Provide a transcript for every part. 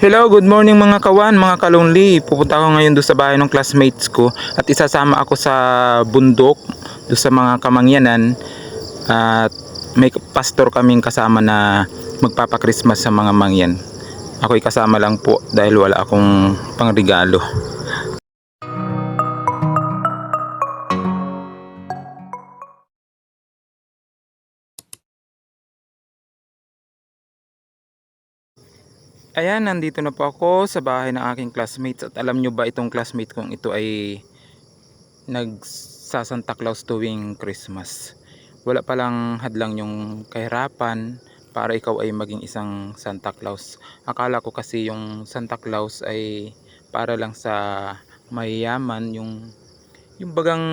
Hello, good morning mga kawan, mga kalonli. Pupunta ako ngayon doon sa bahay ng classmates ko at isasama ako sa bundok doon sa mga kamangyanan at may pastor kaming kasama na magpapa-Christmas sa mga mangyan. Ako'y kasama lang po dahil wala akong pangregalo. Ayan, nandito na po ako sa bahay ng aking classmates at alam nyo ba itong classmate kong ito ay nagsasanta Claus tuwing Christmas. Wala palang hadlang yung kahirapan para ikaw ay maging isang Santa Claus. Akala ko kasi yung Santa Claus ay para lang sa mayayaman yung yung bagang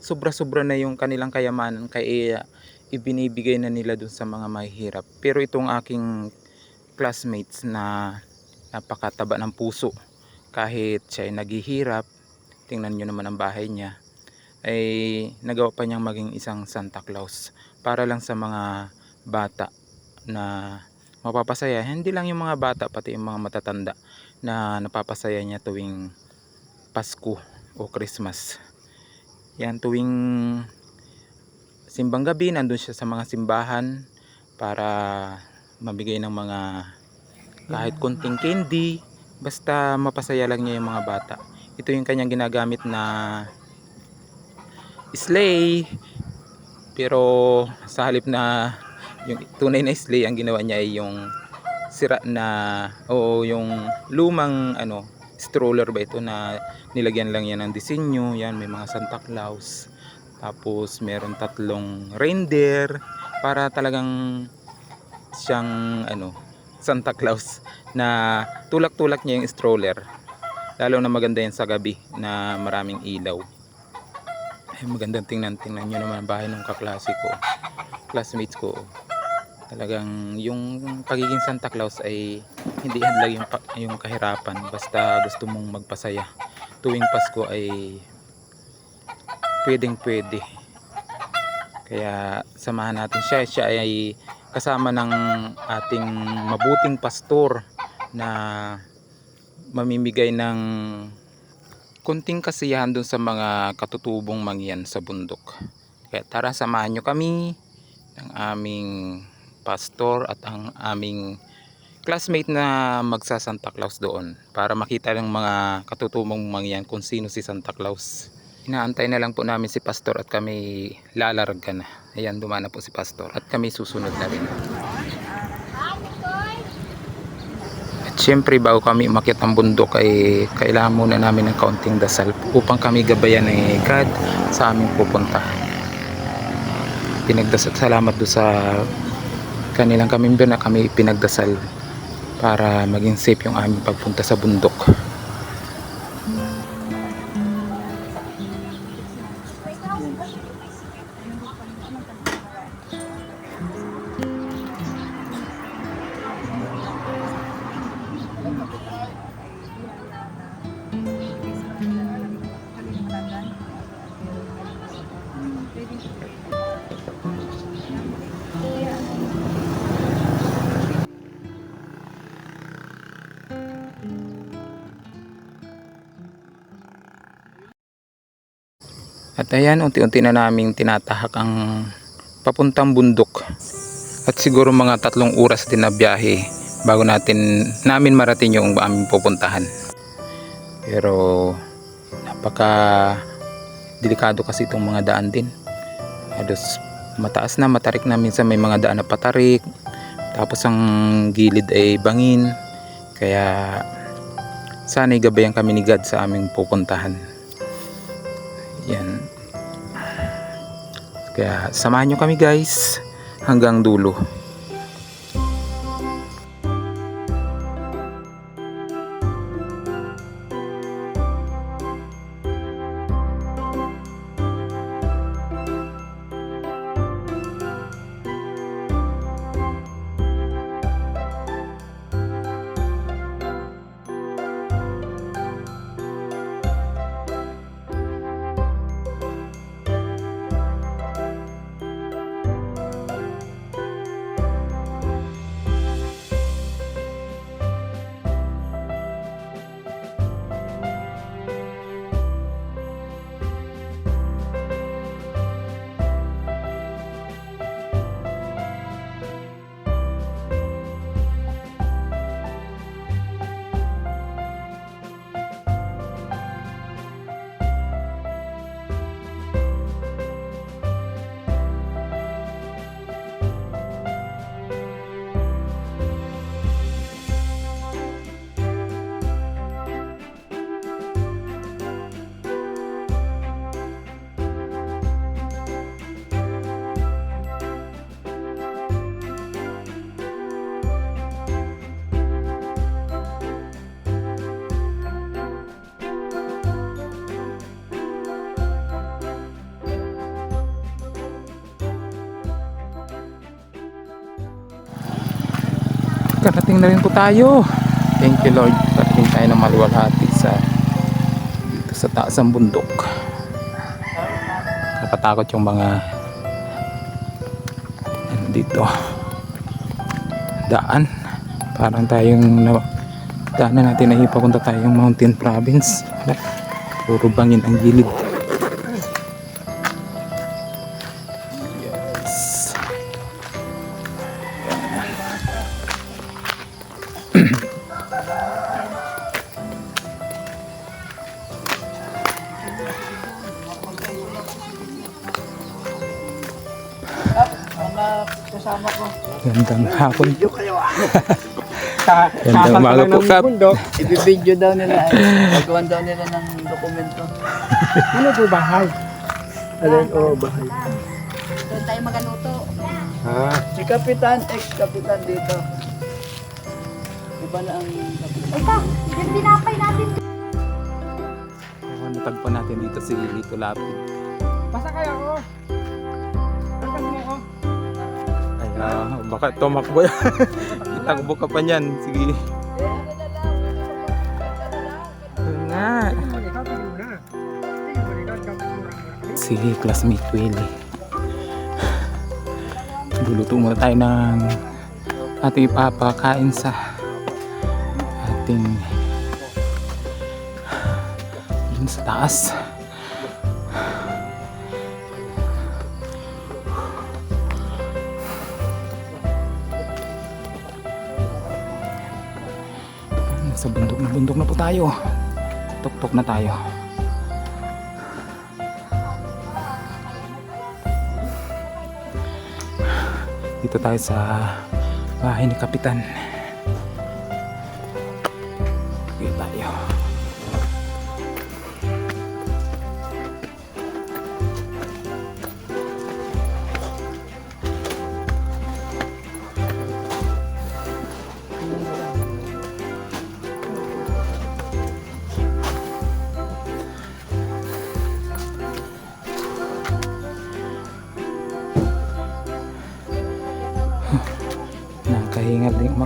sobra-sobra na yung kanilang kayamanan kaya ibinibigay na nila dun sa mga mahihirap. Pero itong aking classmates na napakataba ng puso. Kahit siya ay naghihirap tingnan nyo naman ang bahay niya ay nagawa pa niyang maging isang Santa Claus para lang sa mga bata na mapapasaya. Hindi lang yung mga bata pati yung mga matatanda na napapasaya niya tuwing Pasko o Christmas. Yan tuwing simbang gabi nandun siya sa mga simbahan para mabigay ng mga kahit konting candy basta mapasaya lang niya yung mga bata. Ito yung kanyang ginagamit na sleigh pero sa halip na yung tunay na sleigh ang ginawa niya ay yung sira na o yung lumang ano stroller ba ito na nilagyan lang yan ng disenyo. Yan may mga Santa Claus. Tapos meron tatlong reindeer para talagang siyang ano Santa Claus na tulak-tulak niya yung stroller. Lalo na maganda yan sa gabi na maraming ilaw. Ay magandang tingnan tingnan nyo naman ang bahay ng kaklase ko. Classmates ko. Talagang yung pagiging Santa Claus ay hindi hadlang yung, yung kahirapan. Basta gusto mong magpasaya. Tuwing Pasko ay pwedeng pwede kaya samahan natin siya. Siya ay kasama ng ating mabuting pastor na mamimigay ng konting kasiyahan dun sa mga katutubong mangyan sa bundok. Kaya tara samahan nyo kami ng aming pastor at ang aming classmate na magsa Santa Claus doon para makita ng mga katutubong mangyan kung sino si Santa Claus. Inaantay na lang po namin si pastor at kami lalarga na. Ayan, dumana po si pastor at kami susunod na rin. At syempre bago kami umakyat ng bundok ay kailangan muna namin ng kaunting dasal upang kami gabayan ni God sa aming pupunta. Pinagdasal salamat do sa kanilang kamimber na kami pinagdasal para maging safe yung aming pagpunta sa bundok. At ayan, unti-unti na naming tinatahak ang papuntang bundok. At siguro mga tatlong oras din na biyahe bago natin namin marating yung aming pupuntahan. Pero napaka delikado kasi itong mga daan din. Halos mataas na, matarik na minsan may mga daan na patarik. Tapos ang gilid ay bangin. Kaya sana'y gabayan kami ni God sa aming pupuntahan. Kaya samahan nyo kami guys hanggang dulo. Nakarating na rin po tayo. Thank you Lord. Parating tayo ng maluwalhati sa dito sa taas ng bundok. Nakatakot yung mga ano dito daan. Parang tayong na, daanan natin na ipapunta tayong mountain province. Puro bangin ang gilid. Kasama ko. Gandang hapon. Video kayo ah. Gandang umaga po, Kap. Ibibidyo daw nila. Gagawan daw nila ng dokumento. Ano po bahay? Alin, oh, bahay. Doon tayo magaluto. Ah, Si Kapitan, ex-Kapitan dito. Iba na ang Kapitan. Ika, yung tinapay natin. Natagpo natin dito si Lito Lapid. basta kaya ako. Kaya baka tumakbo yan. Itakbo ka pa niyan. Sige. Mo na. Tingin mo, ikaw, ikaw, ikaw. Si classmate Willie. Luluto muna tayo ng ating ipapakain sa ating dun sa taas. Bundok na po tayo. Tuktok na tayo. Dito tayo sa bahay ni Kapitan.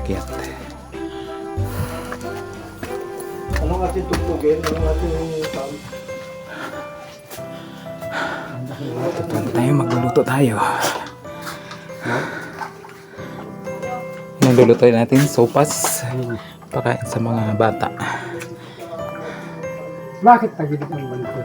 Umakyat. Anong ating tugtugin? Anong ating sound? Dito tayo magluluto tayo. Nagluluto natin sopas. Pakain sa mga bata. Bakit tagilid ang banko?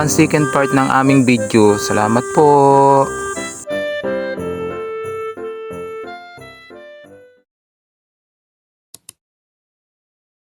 Ang second part ng aming video. Salamat po.